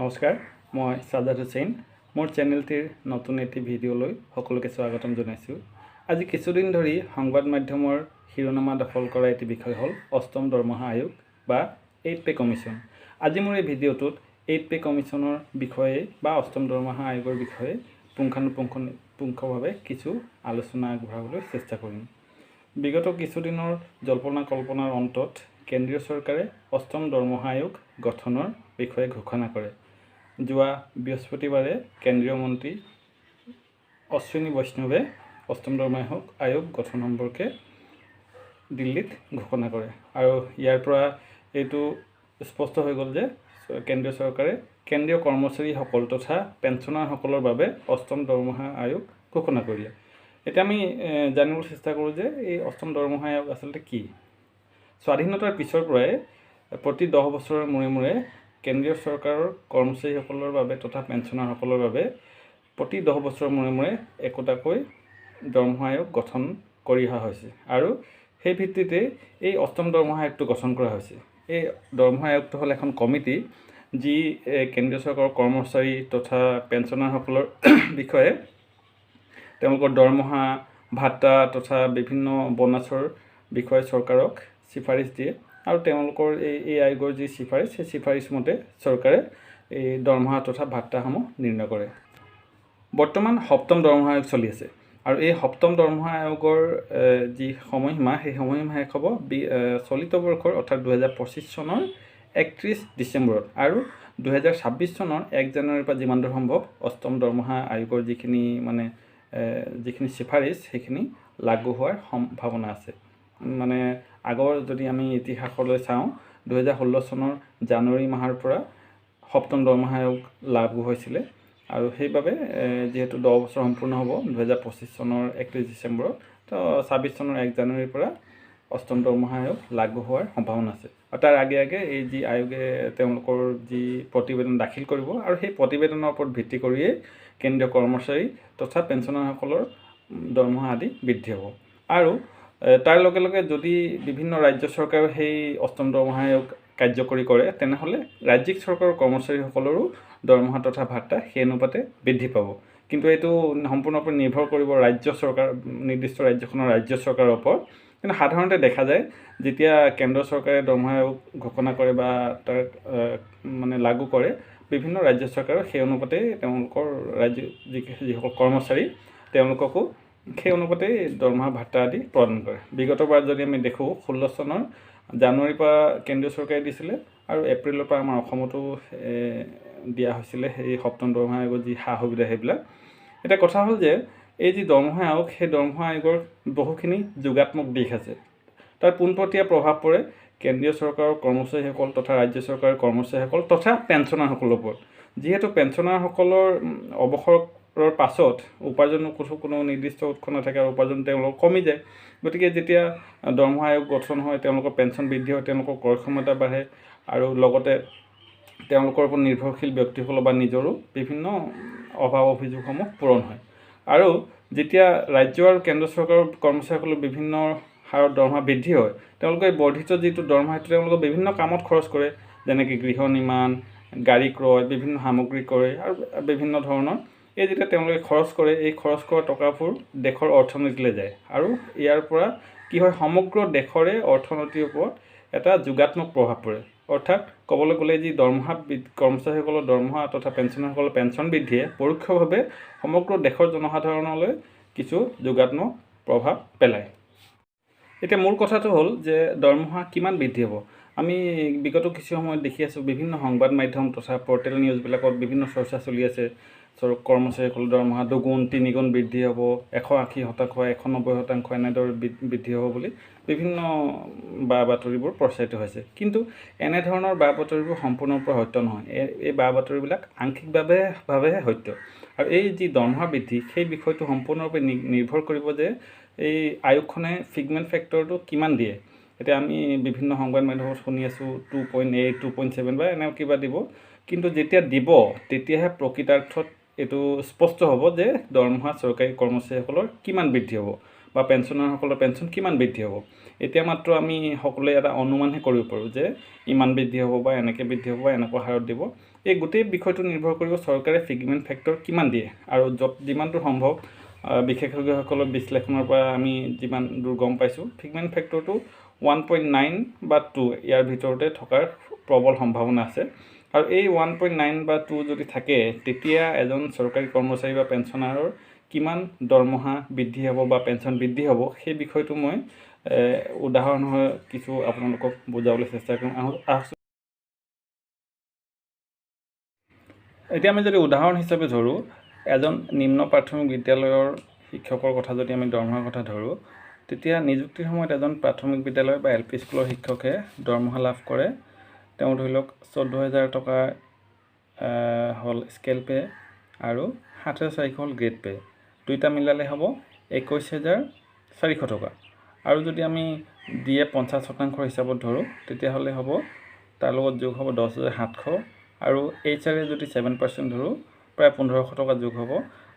নমস্কাৰ মই ছাজাদ হুছেইন। মোৰ চেনেলটিৰ নতুন এটি ভিডিঅ'লৈ সকলোকে স্বাগতম জনাইছোঁ। আজি কিছুদিন ধৰি সংবাদ মাধ্যমৰ শিৰোনামা দখল কৰা এটি বিষয় হ'ল অষ্টম দৰমহা আয়োগ বা এইট পে' কমিশ্যন আজি মোৰ এই ভিডিঅ'টোত এইট পে' কমিশ্যনৰ বিষয়ে বা অষ্টম দৰমহা আয়োগৰ বিষয়ে পুংখানুপুংখ পুংখভাৱে কিছু আলোচনা আগবঢ়াবলৈ চেষ্টা কৰিম। বিগত কিছুদিনৰ জল্পনা কল্পনাৰ অন্তত কেন্দ্ৰীয় চৰকাৰে অষ্টম দৰমহা আয়োগ গঠনৰ বিষয়ে ঘোষণা কৰে। যোৱা বৃহস্পতিবাৰে কেন্দ্ৰীয় মন্ত্ৰী অশ্বিনী বৈষ্ণৱে অষ্টম দৰমহা আয়োগ গঠন সম্পৰ্কে দিল্লীত ঘোষণা কৰে। আৰু ইয়াৰ পৰা এইটো স্পষ্ট হৈ গ'ল যে কেন্দ্ৰীয় চৰকাৰে কেন্দ্ৰীয় কৰ্মচাৰীসকল তথা পেঞ্চনাৰসকলৰ বাবে অষ্টম দৰমহা আয়োগ ঘোষণা কৰিলে। এতিয়া আমি জানিবলৈ চেষ্টা কৰোঁ যে এই অষ্টম দৰমহা আয়োগ আচলতে কি? স্বাধীনতাৰ পিছৰ পৰাই প্ৰতি দহ বছৰৰ মূৰে মূৰে কেন্দ্ৰীয় চৰকাৰৰ কৰ্মচাৰীসকলৰ বাবে তথা পেঞ্চনাৰসকলৰ বাবে প্ৰতি দহ বছৰৰ মূৰে মূৰে একোটাকৈ দৰমহা আয়োগ গঠন কৰি অহা হৈছে। আৰু সেই ভিত্তিতে এই অষ্টম দৰমহা আয়োগটো গঠন কৰা হৈছে। এই দৰমহা আয়োগটো হ'ল এখন কমিটি যি কেন্দ্ৰীয় চৰকাৰৰ কৰ্মচাৰী তথা পেঞ্চনাৰসকলৰ বিষয়ে তেওঁলোকৰ দৰমহা ভাত্তা তথা বিভিন্ন বোনাছৰ বিষয়ে চৰকাৰক চিফাৰিচ দিয়ে। আৰু তেওঁলোকৰ এই এই আয়োগৰ যি চিফাৰিচ সেই চিফাৰিচ মতে চৰকাৰে এই দৰমহা তথা ভাত্তাসমূহ নিৰ্ণয় কৰে। বৰ্তমান সপ্তম দৰমহা আয়োগ চলি আছে। আৰু এই সপ্তম দৰমহা আয়োগৰ যি সময়সীমা, সেই সময়সীমা শেষ হ'ব বি চলিত বৰ্ষৰ অৰ্থাৎ দুহেজাৰ পঁচিছ চনৰ একত্ৰিছ ডিচেম্বৰত। আৰু দুহেজাৰ ছাব্বিছ চনৰ এক জানুৱাৰীৰ পৰা যিমান দূৰ সম্ভৱ অষ্টম দৰমহা আয়োগৰ যিখিনি মানে যিখিনি চিফাৰিচ সেইখিনি লাগু হোৱাৰ সম্ভাৱনা আছে। মানে আগৰ যদি আমি ইতিহাসলৈ চাওঁ দুহেজাৰ ষোল্ল চনৰ জানুৱাৰী মাহৰ পৰা সপ্তম দৰমহা আয়োগ লাগু হৈছিলে। আৰু সেইবাবে যিহেতু দহ বছৰ সম্পূৰ্ণ হ'ব দুহেজাৰ পঁচিছ চনৰ একত্ৰিছ ডিচেম্বৰত তো ছাব্বিছ চনৰ এক জানুৱাৰীৰ পৰা অষ্টম দৰমহা আয়োগ লাগু হোৱাৰ সম্ভাৱনা আছে। আৰু তাৰ আগে আগে এই যি আয়োগে তেওঁলোকৰ যি প্ৰতিবেদন দাখিল কৰিব আৰু সেই প্ৰতিবেদনৰ ওপৰত ভিত্তি কৰিয়েই কেন্দ্ৰীয় কৰ্মচাৰী তথা পেঞ্চনাৰসকলৰ দৰমহা আদি বৃদ্ধি হ'ব। আৰু তাৰ লগে লগে যদি বিভিন্ন ৰাজ্য চৰকাৰেও সেই অষ্টম দৰমহা আয়োগ কাৰ্যকৰী কৰে তেনেহ'লে ৰাজ্যিক চৰকাৰৰ কৰ্মচাৰীসকলৰো দৰমহা তথা ভাত্তা সেই অনুপাতে বৃদ্ধি পাব। কিন্তু এইটো সম্পূৰ্ণৰূপে নিৰ্ভৰ কৰিব ৰাজ্য চৰকাৰ নিৰ্দিষ্ট ৰাজ্যখনৰ ৰাজ্য চৰকাৰৰ ওপৰত। কিন্তু সাধাৰণতে দেখা যায় যেতিয়া কেন্দ্ৰ চৰকাৰে দৰমহা আয়োগ ঘোষণা কৰে বা আহ, মানে লাগু কৰে বিভিন্ন ৰাজ্য চৰকাৰেও সেই অনুপাতে তেওঁলোকৰ ৰাজ্য যিসকল কৰ্মচাৰী তেওঁলোককো সেই অনুপাতে দৰমহা ভাত্তা আদি প্ৰদান কৰে। বিগতবাৰ যদি আমি দেখোঁ ষোল্ল চনৰ জানুৱাৰীৰ পৰা কেন্দ্ৰীয় চৰকাৰে দিছিলে আৰু এপ্ৰিলৰ পৰা আমাৰ অসমতো দিয়া হৈছিলে সেই সপ্তম দৰমহা আয়োগৰ যি সা সুবিধা সেইবিলাক। এতিয়া কথা হ'ল যে এই যি দৰমহা আয়োগ সেই দৰমহা আয়োগৰ বহুখিনি যোগাত্মক দিশ আছে। তাৰ পোনপটীয়া প্ৰভাৱ পৰে কেন্দ্ৰীয় চৰকাৰৰ কৰ্মচাৰীসকল তথা ৰাজ্য চৰকাৰৰ কৰ্মচাৰীসকল তথা পেঞ্চনাৰসকলৰ ওপৰত। যিহেতু পেঞ্চনাৰসকলৰ উম, অৱসৰৰ পাছত উপাৰ্জনৰ কোনো কোনো নিৰ্দিষ্ট উৎস নাথাকে আৰু উপাৰ্জন তেওঁলোকৰ কমি যায়। গতিকে যেতিয়া দৰমহা আয়োগ গঠন হয় তেওঁলোকৰ পেঞ্চন বৃদ্ধি হয় তেওঁলোকৰ ক্ৰয় ক্ষমতা বাঢ়ে আৰু লগতে তেওঁলোকৰ ওপৰত নিৰ্ভৰশীল ব্যক্তিসকলৰ বা নিজৰো বিভিন্ন অভাৱ অভিযোগসমূহ পূৰণ হয়। আৰু যেতিয়া ৰাজ্য আৰু কেন্দ্ৰ চৰকাৰৰ কৰ্মচাৰীসকলৰ বিভিন্ন হাৰত দৰমহা বৃদ্ধি হয় তেওঁলোকে এই বৰ্ধিত যিটো দৰমহা সেইটো তেওঁলোকে বিভিন্ন কামত খৰচ কৰে যেনেকৈ গৃহ নিৰ্মাণ গাড়ী ক্ৰয় বিভিন্ন সামগ্ৰী ক্ৰয় আৰু বিভিন্ন ধৰণৰ এই যেতিয়া তেওঁলোকে খৰচ কৰে এই খৰচ কৰা টকাবোৰ দেশৰ অৰ্থনীতিলৈ যায়। আৰু ইয়াৰ পৰা কি হয় সমগ্ৰ দেশৰে অৰ্থনীতিৰ ওপৰত এটা যোগাত্মক প্ৰভাৱ পৰে। অৰ্থাৎ ক'বলৈ গ'লে যি দৰমহা কৰ্মচাৰীসকলৰ দৰমহা তথা পেঞ্চনাৰসকলৰ পেঞ্চন বৃদ্ধিয়ে পৰোক্ষভাৱে সমগ্ৰ দেশৰ জনসাধাৰণলৈ কিছু যোগাত্মক প্ৰভাৱ পেলায়। এতিয়া মূল কথাটো হ'ল যে দৰমহা কিমান বৃদ্ধি হ'ব? আমি বিগত কিছু সময়ত দেখি আছোঁ বিভিন্ন সংবাদ মাধ্যম তথা পৰ্টেল নিউজবিলাকত বিভিন্ন চৰ্চা চলি আছে। চৰ কৰ্মচাৰীসকলৰ দৰমহা দুগুণ তিনিগুণ বৃদ্ধি হ'ব এশ আশী শতাংশ এশ নব্বৈ শতাংশ এনেদৰে বৃদ্ধি হ'ব বুলি বিভিন্ন বা বাতৰিবোৰ প্ৰচাৰিত হৈছে। কিন্তু এনেধৰণৰ বা বাতৰিবোৰ সম্পূৰ্ণৰূপে সত্য নহয়। এই বা বাতৰিবিলাক আংশিকভাৱে ভাৱেহে সত্য। আৰু এই যি দৰমহা বৃদ্ধি সেই বিষয়টো সম্পূৰ্ণৰূপে নিৰ্ভৰ কৰিব যে এই আয়োগখনে ফিগমেণ্ট ফেক্টৰটো কিমান দিয়ে। এতিয়া আমি বিভিন্ন সংবাদ মাধ্যমত শুনি আছোঁ two point eight two point seven বা এনে কিবা দিব। কিন্তু যেতিয়া দিব তেতিয়াহে প্ৰকৃতাৰ্থত এইটো স্পষ্ট হ'ব যে দৰমহা চৰকাৰী কৰ্মচাৰীসকলৰ কিমান বৃদ্ধি হ'ব বা পেঞ্চনাৰসকলৰ পেঞ্চন কিমান বৃদ্ধি হ'ব। এতিয়া মাত্ৰ আমি সকলোৱে এটা অনুমানহে কৰিব পাৰোঁ যে ইমান বৃদ্ধি হ'ব বা এনেকৈ বৃদ্ধি হ'ব বা এনেকুৱা হাৰত দিব। এই গোটেই বিষয়টো নিৰ্ভৰ কৰিব চৰকাৰে ফিগমেণ্ট ফেক্টৰ কিমান দিয়ে আৰু য'ত যিমান দূৰ সম্ভৱ বিশেষজ্ঞসকলৰ বিশ্লেষণৰ পৰা আমি যিমান দূৰ গম পাইছোঁ ফিগমেণ্ট ফেক্টৰটো ওৱান পইণ্ট নাইন বা টু ইয়াৰ ভিতৰতে থকাৰ প্ৰবল সম্ভাৱনা আছে। আৰু এই ওৱান পইণ্ট নাইন বা টু যদি থাকে তেতিয়া এজন চৰকাৰী কৰ্মচাৰী বা পেঞ্চনাৰৰ কিমান দৰমহা বৃদ্ধি হ'ব বা পেঞ্চন বৃদ্ধি হ'ব সেই বিষয়টো মই উদাহৰণ হৈ কিছু আপোনালোকক বুজাবলৈ চেষ্টা কৰিম। আহক। আহকচোন এতিয়া আমি যদি উদাহৰণ হিচাপে ধৰোঁ এজন নিম্ন প্ৰাথমিক বিদ্যালয়ৰ শিক্ষকৰ কথা যদি আমি দৰমহাৰ কথা ধৰোঁ তেতিয়া নিযুক্তিৰ সময়ত এজন প্ৰাথমিক বিদ্যালয় বা এল পি স্কুলৰ শিক্ষকে দৰমহা লাভ কৰে। তেওঁ ধৰি লওক চৈধ্য হেজাৰ টকা হ'ল স্কেল পে' আৰু সাত হাজাৰ চাৰিশ হ'ল গ্ৰেড পে' দুইটা মিলালে হ'ব একৈছ হেজাৰ চাৰিশ টকা। আৰু যদি আমি ডি এ পঞ্চাছ শতাংশৰ হিচাপত ধৰোঁ, তেতিয়াহ'লে হ'ব, তাৰ লগত যোগ হ'ব দহ হাজাৰ সাতশ। আৰু এইচ আৰ এ যদি ছেভেন পাৰ্চেণ্ট ধৰোঁ, প্ৰায় পোন্ধৰশ টকা যোগ হ'ব।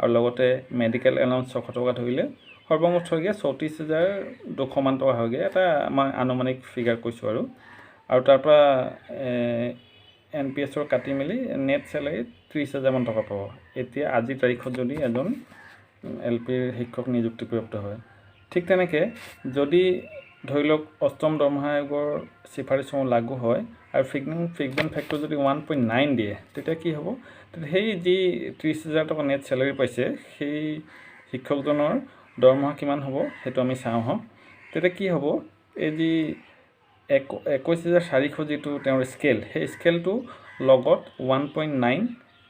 আৰু লগতে মেডিকেল এলাউন্স ছশ টকা ধৰিলে, সৰ্বমুঠ হয়গৈ চৌত্ৰিছ হাজাৰ দুশমান টকা হয়গৈ। এটা আমাৰ আনুমানিক ফিগাৰ কৈছোঁ আৰু। আৰু তাৰ পৰা এন পি এছৰ কাটি মেলি নেট চেলাৰী ত্ৰিছ হাজাৰমান টকা পাব। এতিয়া আজিৰ তাৰিখত যদি এজন এল পিৰ শিক্ষক নিযুক্তিপ্ৰাপ্ত হয়, ঠিক তেনেকৈ যদি ধৰি লওক অষ্টম দৰমহা আয়োগৰ চিফাৰিচসমূহ লাগু হয় আৰু ফিগমেণ্ট ফিগমেণ্ট ফেক্টৰ যদি ওৱান পইণ্ট নাইন দিয়ে, তেতিয়া কি হ'ব? সেই যি ত্ৰিছ হাজাৰ টকা নেট চেলাৰী পাইছে, সেই শিক্ষকজনৰ দৰমহা কিমান হ'ব সেইটো আমি চাওঁ হওক তেতিয়া কি হ'ব? এই যি এক একৈছ হাজাৰ চাৰিশ যিটো তেওঁৰ স্কেল সেই স্কেলটো লগত ওৱান পইণ্ট নাইন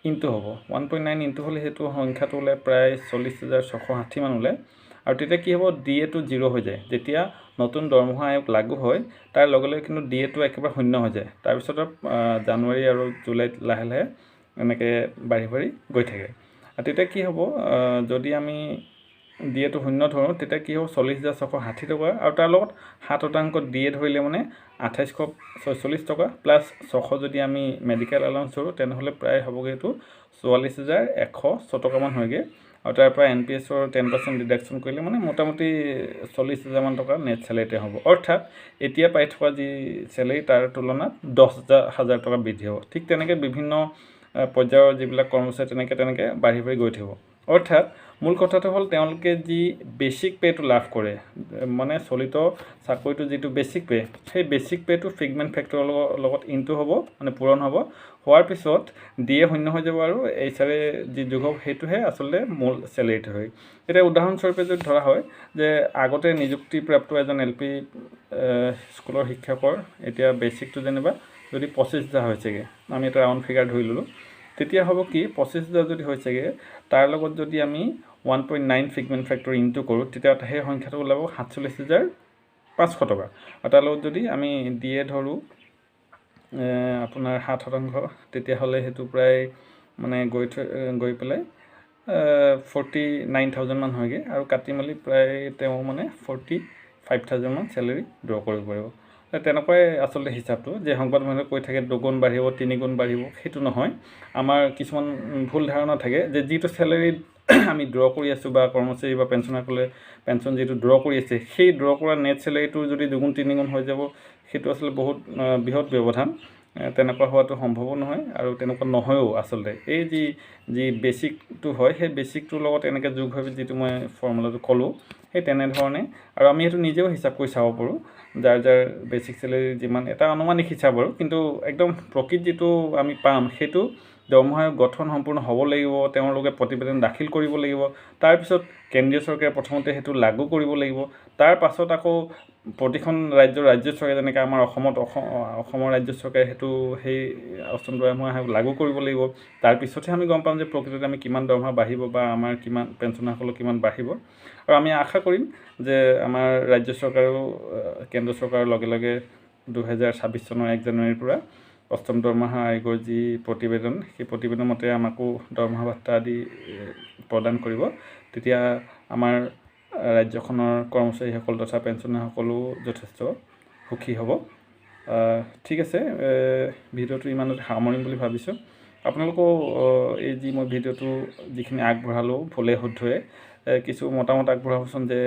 ইনটু হ'ব। ওৱান পইণ্ট নাইন ইনটু হ'লে সেইটো সংখ্যাটো ওলায় প্ৰায় চল্লিছ হাজাৰ ছশ ষাঠিমান ওলায় আৰু তেতিয়া কি হ'ব ডি এটো জিৰ' হৈ যায়। যেতিয়া নতুন দৰমহা আয়োগ লাগু হয় তাৰ লগে লগে কিন্তু ডি এটো একেবাৰে শূন্য হৈ যায়। তাৰপিছত জানুৱাৰী আৰু জুলাইত লাহে লাহে এনেকৈ বাঢ়ি বাঢ়ি গৈ থাকে। আৰু তেতিয়া কি হ'ব যদি আমি ডি এটো শূন্য ধৰোঁ তেতিয়া কি হ'ব? চল্লিছ হাজাৰ ছশ ষাঠি টকা। আৰু তাৰ লগত সাত শতাংশ ডি এ ধৰিলে মানে আঠাইছশ ছয়চল্লিছ টকা। প্লাছ ছশ যদি আমি মেডিকেল এলাউন্স ধৰোঁ তেনেহ'লে প্ৰায় হ'বগৈ এইটো চৌৱাল্লিছ হাজাৰ এশ ছটকামান হয়গৈ। আৰু তাৰ পৰা এন পি এছৰ টেন পাৰ্চেণ্ট ডিডাকশ্যন কৰিলে মানে মোটামুটি চল্লিছ হাজাৰমান টকা নেট চেলাৰীতে হ'ব। অৰ্থাৎ এতিয়া পাই থকা যি চেলাৰী তাৰ তুলনাত দহ হাজাৰ হাজাৰ টকা বৃদ্ধি হ'ব। ঠিক তেনেকৈ বিভিন্ন পৰ্যায়ৰ যিবিলাক কৰ্মচাৰী তেনেকৈ তেনেকৈ বাঢ়ি বাঢ়ি গৈ থাকিব। অৰ্থাৎ মূল কথাটো হ'ল তেওঁলোকে যি বেচিক পে'টো লাভ কৰে মানে চলিত চাকৰিটো যিটো বেচিক পে' সেই বেচিক পে'টো ফিগমেণ্ট ফেক্টৰৰ লগত ইনটু হ'ব মানে পূৰণ হ'ব। হোৱাৰ পিছত ডি এ শূন্য হৈ যাব আৰু এইচ আৰ যি যোগ হ'ব, সেইটোহে আচলতে মূল চেলেৰিটো হয়। এতিয়া উদাহৰণস্বৰূপে যদি ধৰা হয় যে আগতে নিযুক্তিপ্ৰাপ্ত এজন এল পি স্কুলৰ শিক্ষকৰ, এতিয়া বেচিকটো যেনিবা যদি পঁচিছ হাজাৰ হৈছেগৈ, আমি এটা ৰাউণ্ড ফিগাৰ ধৰি ল'লোঁ। তেতিয়া হ'ব কি পঁচিছ হাজাৰ যদি হৈছেগৈ তাৰ লগত যদি আমি one point nine fitment factor into কৰোঁ তেতিয়া সেই সংখ্যাটো ওলাব সাতচল্লিছ হাজাৰ পাঁচশ টকা। আৰু তাৰ লগত যদি আমি এ ধৰোঁ আপোনাৰ সাত শতাংশ তেতিয়াহ'লে সেইটো প্ৰায় মানে গৈ থৈ গৈ পেলাই ফৰ্টি নাইন থাউজেণ্ডমান হয়গৈ। আৰু কাটি মেলি প্ৰায় তেওঁ মানে ফৰ্টি ফাইভ থাউজেণ্ডমান চেলেৰি ড্ৰ কৰিব পাৰিব। তেনেকুৱাই আচলতে হিচাপটো যে সংবাদ মাধ্যমে কৈ থাকে দুগুণ বাঢ়িব তিনিগুণ বাঢ়িব সেইটো নহয়। আমাৰ কিছুমান ভুল ধাৰণা থাকে যে যিটো চেলেৰিত আমি ড্ৰ কৰি আছোঁ বা কৰ্মচাৰী বা পেঞ্চনাৰসকলে পেঞ্চন যিটো ড্ৰ কৰি আছে সেই ড্ৰ কৰা নেট চেলেৰিটো যদি দুগুণ তিনিগুণ হৈ যাব সেইটো আচলতে বহুত বৃহৎ ব্যৱধান। তেনেকুৱা হোৱাটো সম্ভৱো নহয় আৰু তেনেকুৱা নহয়ও আচলতে। এই যি যি বেচিকটো হয় সেই বেচিকটোৰ লগত এনেকৈ যোগ হৈ যিটো মই ফৰ্মুলাটো ক'লোঁ সেই তেনেধৰণে আৰু আমি সেইটো নিজেও হিচাপ কৰি চাব পাৰোঁ যাৰ যাৰ বেচিক চেলেৰি যিমান এটা আনুমানিক হিচাপ আৰু কিন্তু একদম প্ৰকৃত যিটো আমি পাম সেইটো দৰমহাৰ গঠন সম্পূৰ্ণ হ'ব লাগিব তেওঁলোকে প্ৰতিবেদন দাখিল কৰিব লাগিব তাৰপিছত কেন্দ্ৰীয় চৰকাৰে প্ৰথমতে সেইটো লাগু কৰিব লাগিব তাৰ পাছত আকৌ প্ৰতিখন ৰাজ্যৰ ৰাজ্য চৰকাৰে যেনেকৈ আমাৰ অসমত অসম অসমৰ ৰাজ্য চৰকাৰে সেইটো সেই অষ্টম দৰমহা লাগু কৰিব লাগিব তাৰপিছতহে আমি গম পাম যে প্ৰকৃততে আমি কিমান দৰমহা বাঢ়িব বা আমাৰ কিমান পেঞ্চনাৰসকলৰ কিমান বাঢ়িব। আৰু আমি আশা কৰিম যে আমাৰ ৰাজ্য চৰকাৰেও কেন্দ্ৰ চৰকাৰৰ লগে লগে দুহেজাৰ ছাব্বিছ চনৰ এক জানুৱাৰীৰ পৰা অষ্টম দৰমহা আয়োগৰ যি প্ৰতিবেদন সেই প্ৰতিবেদন মতে আমাকো দৰমহা ভাত্তা আদি প্ৰদান কৰিব। তেতিয়া আমাৰ ৰাজ্যখনৰ কৰ্মচাৰীসকল তথা পেঞ্চনাৰসকলো যথেষ্ট সুখী হ'ব। ঠিক আছে ভিডিঅ'টো ইমানতে সামৰিম বুলি ভাবিছোঁ। আপোনালোকেও এই যি মই ভিডিঅ'টো যিখিনি আগবঢ়ালোঁ ভুলে শুদ্ধয়ে এ, কিছু মতামত আগবঢ়াবচোন যে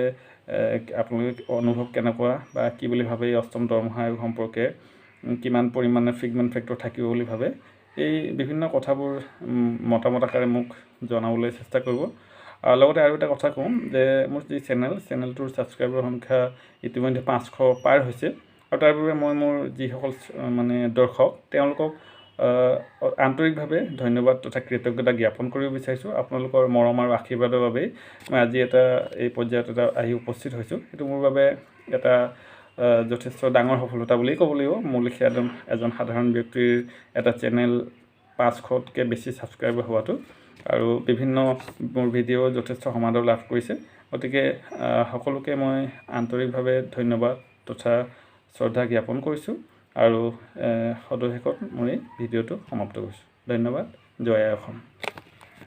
আপোনালোকে অনুভৱ কেনেকুৱা বা কি বুলি ভাবে এই অষ্টম দৰমহা আয়োগ সম্পৰ্কে। কিমান পৰিমাণে ফিগমেণ্ট ফেক্টৰ থাকিব বুলি ভাবে এই বিভিন্ন কথাবোৰ মতামত আকাৰে মোক জনাবলৈ চেষ্টা কৰিব। লগতে আৰু এটা কথা কওঁ যে মোৰ যি চেনেল চেনেলটোৰ ছাবস্ক্ৰাইবাৰ সংখ্যা ইতিমধ্যে পাঁচশ পাৰ হৈছে। আৰু তাৰ বাবে মই মোৰ যিসকল মানে দৰ্শক তেওঁলোকক আন্তৰিকভাৱে ধন্যবাদ তথা কৃতজ্ঞতা জ্ঞাপন কৰিব বিচাৰিছোঁ। আপোনালোকৰ মৰম আৰু আশীৰ্বাদৰ বাবেই মই আজি এটা এই পৰ্যায়ত এটা আহি উপস্থিত হৈছোঁ। সেইটো মোৰ বাবে এটা যথেষ্ট ডাঙৰ সফলতা বুলিয়েই ক'ব লাগিব। মোৰ লেখীয়া এজন এজন সাধাৰণ ব্যক্তিৰ এটা চেনেল পাঁচশতকৈ বেছি ছাবস্ক্ৰাইবাৰ হোৱাটো আৰু বিভিন্ন মোৰ ভিডিঅ' যথেষ্ট সমাদৰ লাভ কৰিছে। গতিকে সকলোকে মই আন্তৰিকভাৱে ধন্যবাদ তথা শ্ৰদ্ধা জ্ঞাপন কৰিছোঁ আৰু সদশেষত মই ভিডিঅ'টো সমাপ্ত কৰিছোঁ। ধন্যবাদ। জয় অসম।